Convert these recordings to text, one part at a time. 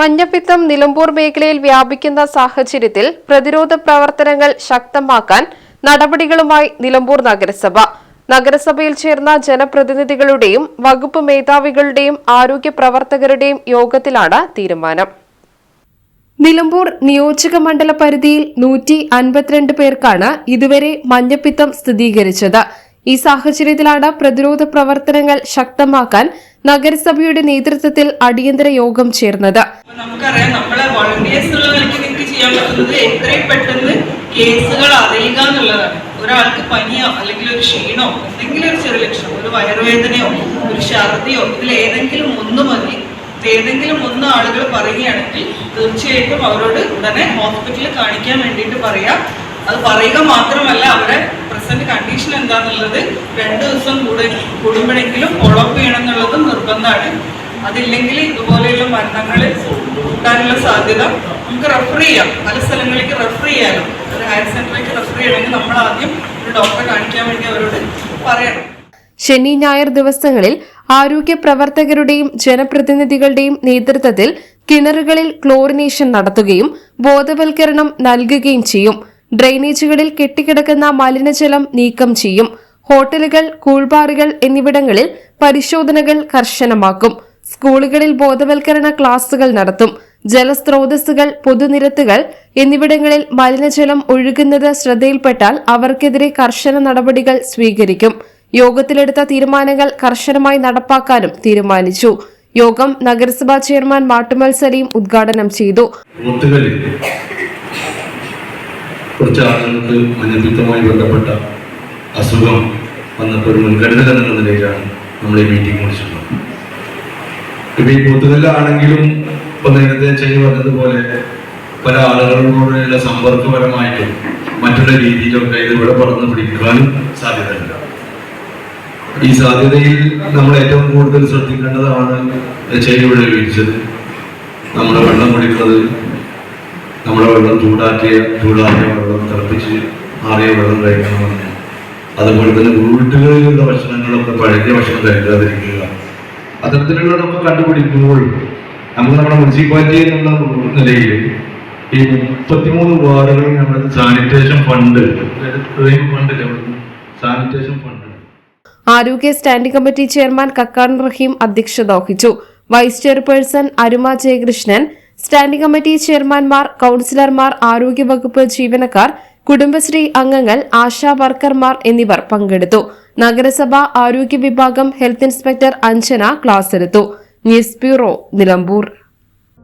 മഞ്ഞപ്പിത്തം നിലമ്പൂർ മേഖലയിൽ വ്യാപിക്കുന്ന സാഹചര്യത്തിൽ പ്രതിരോധ പ്രവർത്തനങ്ങൾ ശക്തമാക്കാൻ നടപടികളുമായി നിലമ്പൂർ നഗരസഭ. നഗരസഭയിൽ ചേർന്ന ജനപ്രതിനിധികളുടെയും വകുപ്പ് മേധാവികളുടെയും ആരോഗ്യ പ്രവർത്തകരുടെയും യോഗത്തിലാണ് തീരുമാനം. നിലമ്പൂർ നിയോജക മണ്ഡല പരിധിയിൽ നൂറ്റി അൻപത്തിരണ്ട് പേർക്കാണ് ഇതുവരെ മഞ്ഞപ്പിത്തം സ്ഥിരീകരിച്ചത്. ഈ സാഹചര്യത്തിലാണ് പ്രതിരോധ പ്രവർത്തനങ്ങൾ ശക്തമാക്കാൻ നഗരസഭയുടെ നേതൃത്വത്തിൽ അടിയന്തര യോഗം ചേർന്നത്. നമുക്കറിയാം നമ്മളെ വോളണ്ടിയേഴ്സ് എന്നുള്ള നിലയ്ക്ക് നിങ്ങൾക്ക് ചെയ്യാൻ പറ്റുന്നത് എത്രയും പെട്ടെന്ന് കേസുകൾ അറിയുക എന്നുള്ളതാണ്. ഒരാൾക്ക് പനിയോ അല്ലെങ്കിൽ ഒരു ക്ഷീണോ എന്തെങ്കിലും ഒരു ചെറിയ ലക്ഷണം ഒരു വയറുവേദനയോ ഒരു ഛർദിയോ ഇതിൽ ഏതെങ്കിലും ഒന്ന് മതി. ഏതെങ്കിലും ഒന്ന് ആളുകൾ പറയുകയാണെങ്കിൽ തീർച്ചയായിട്ടും അവരോട് ഉടനെ ഹോസ്പിറ്റലിൽ കാണിക്കാൻ വേണ്ടിയിട്ട് പറയാം. അത് പറയുക മാത്രമല്ല അവരെ പ്രസന്റ് കണ്ടീഷൻ എന്താണെന്നുള്ളത് രണ്ട് ദിവസം കൂടെ കൂടുമ്പോഴെങ്കിലും ഫോളോ അപ്പ് ചെയ്യണം എന്നുള്ളതും നിർബന്ധമാണ്. അതില്ലെങ്കിൽ ഇതുപോലെയുള്ള മരണങ്ങൾ കൂട്ടാനുള്ള സാധ്യത നമുക്ക് റെഫർ ചെയ്യാം. പല സ്ഥലങ്ങളിലേക്ക് റെഫർ ചെയ്യാനും. ഒരു ഹയർ സെന്ററിലേക്ക് റെഫർ ചെയ്യണമെങ്കിൽ നമ്മൾ ആദ്യം ഒരു ഡോക്ടറെ കാണിക്കാൻ വേണ്ടി അവരോട് പറയണം. ശനി ഞായർ ദിവസങ്ങളിൽ ആരോഗ്യ പ്രവർത്തകരുടെയും ജനപ്രതിനിധികളുടെയും നേതൃത്വത്തിൽ കിണറുകളിൽ ക്ലോറിനേഷൻ നടത്തുകയും ബോധവൽക്കരണം നൽകുകയും ചെയ്യും. ഡ്രെയിനേജുകളിൽ കെട്ടിക്കിടക്കുന്ന മലിനജലം നീക്കം ചെയ്യും. ഹോട്ടലുകൾ കൂൾബാറുകൾ എന്നിവിടങ്ങളിൽ പരിശോധനകൾ കർശനമാക്കും. സ്കൂളുകളിൽ ബോധവൽക്കരണ ക്ലാസുകൾ നടത്തും. ജലസ്രോതസ്സുകൾ പൊതുനിരത്തുകൾ എന്നിവിടങ്ങളിൽ മലിനജലം ഒഴുകുന്നത് ശ്രദ്ധയിൽപ്പെട്ടാൽ അവർക്കെതിരെ കർശന നടപടികൾ സ്വീകരിക്കും. യോഗത്തിലെടുത്ത തീരുമാനങ്ങൾ കർശനമായി നടപ്പാക്കാനും തീരുമാനിച്ചു. യോഗം നഗരസഭാ ചെയർമാൻ മാട്ടുമൽ സലീം ഉദ്ഘാടനം ചെയ്തു. ബന്ധപ്പെട്ട അസുഖം വന്നപ്പോൾ മുൻകരുതൽ എന്ന നിലയിലാണ് നമ്മൾ ഈ മീറ്റിംഗ് വിളിച്ചിട്ടുള്ളത്. ഇപ്പൊ ഈ പൊതുവെല്ലാണെങ്കിലും ഇപ്പൊ നേരത്തെ ചെയ്ത് പറഞ്ഞതുപോലെ പല ആളുകളോടുള്ള സമ്പർക്കപരമായിട്ടും മറ്റുള്ള രീതിയിലൊക്കെ ഇത് ഇവിടെ പറഞ്ഞു പിടിക്കുവാനും സാധ്യതയുണ്ട്. ഈ സാധ്യതയിൽ നമ്മൾ ഏറ്റവും കൂടുതൽ ശ്രദ്ധിക്കേണ്ടതാണ് ചെയ്ത് ഇവിടെ വീഴ്ചത് നമ്മുടെ വെള്ളം കുടിക്കുന്നത് നമ്മുടെ വെള്ളം ചൂടാക്കിയ ചൂടാക്കിയ വെള്ളം തിളപ്പിച്ച് ആറിയ വെള്ളം കഴിക്കണമെന്ന്. അതുപോലെ തന്നെ വീട്ടുകളിലുള്ള ഭക്ഷണങ്ങളൊക്കെ പഴകിയ ഭക്ഷണം കഴിക്കാതിരിക്കുക. അത്തരത്തിലുള്ളതൊക്കെ കണ്ടുപിടിക്കുമ്പോൾ നമുക്ക് നമ്മുടെ മുനിസിപ്പാലിറ്റി എന്നുള്ള നിലയിൽ ഈ മുപ്പത്തിമൂന്ന് വാർഡുകളിൽ നമ്മൾ sanitation fund fund sanitation fund. ആരോഗ്യ standing committee chairman Kakkan Rahim അധ്യക്ഷത വഹിച്ചു vice chairperson Aruma Jayakrishnan standing committee ചെയർമാൻമാർ കൌൺസിലർമാർ ആരോഗ്യവകുപ്പ് ജീവനക്കാർ കുടുംബശ്രീ അംഗങ്ങൾ ആശാ വർക്കർമാർ എന്നിവർ പങ്കെടുത്തു. നഗരസഭ ആരോഗ്യ വിഭാഗം ഹെൽത്ത് ഇൻസ്പെക്ടർ അഞ്ജന ക്ലാസ് എടുത്തു. News bureau Nilambur.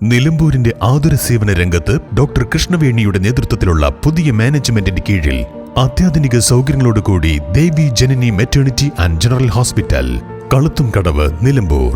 നിലമ്പൂരിന്റെ ആതുര സേവന രംഗത്ത് ഡോക്ടർ കൃഷ്ണവേണിയുടെ നേതൃത്വത്തിലുള്ള പുതിയ മാനേജ്മെന്റിന്റെ കീഴിൽ അത്യാധുനിക സൗകര്യങ്ങളോടുകൂടി Devi Janani maternity and general hospital Kaluthumkadavu Nilambur.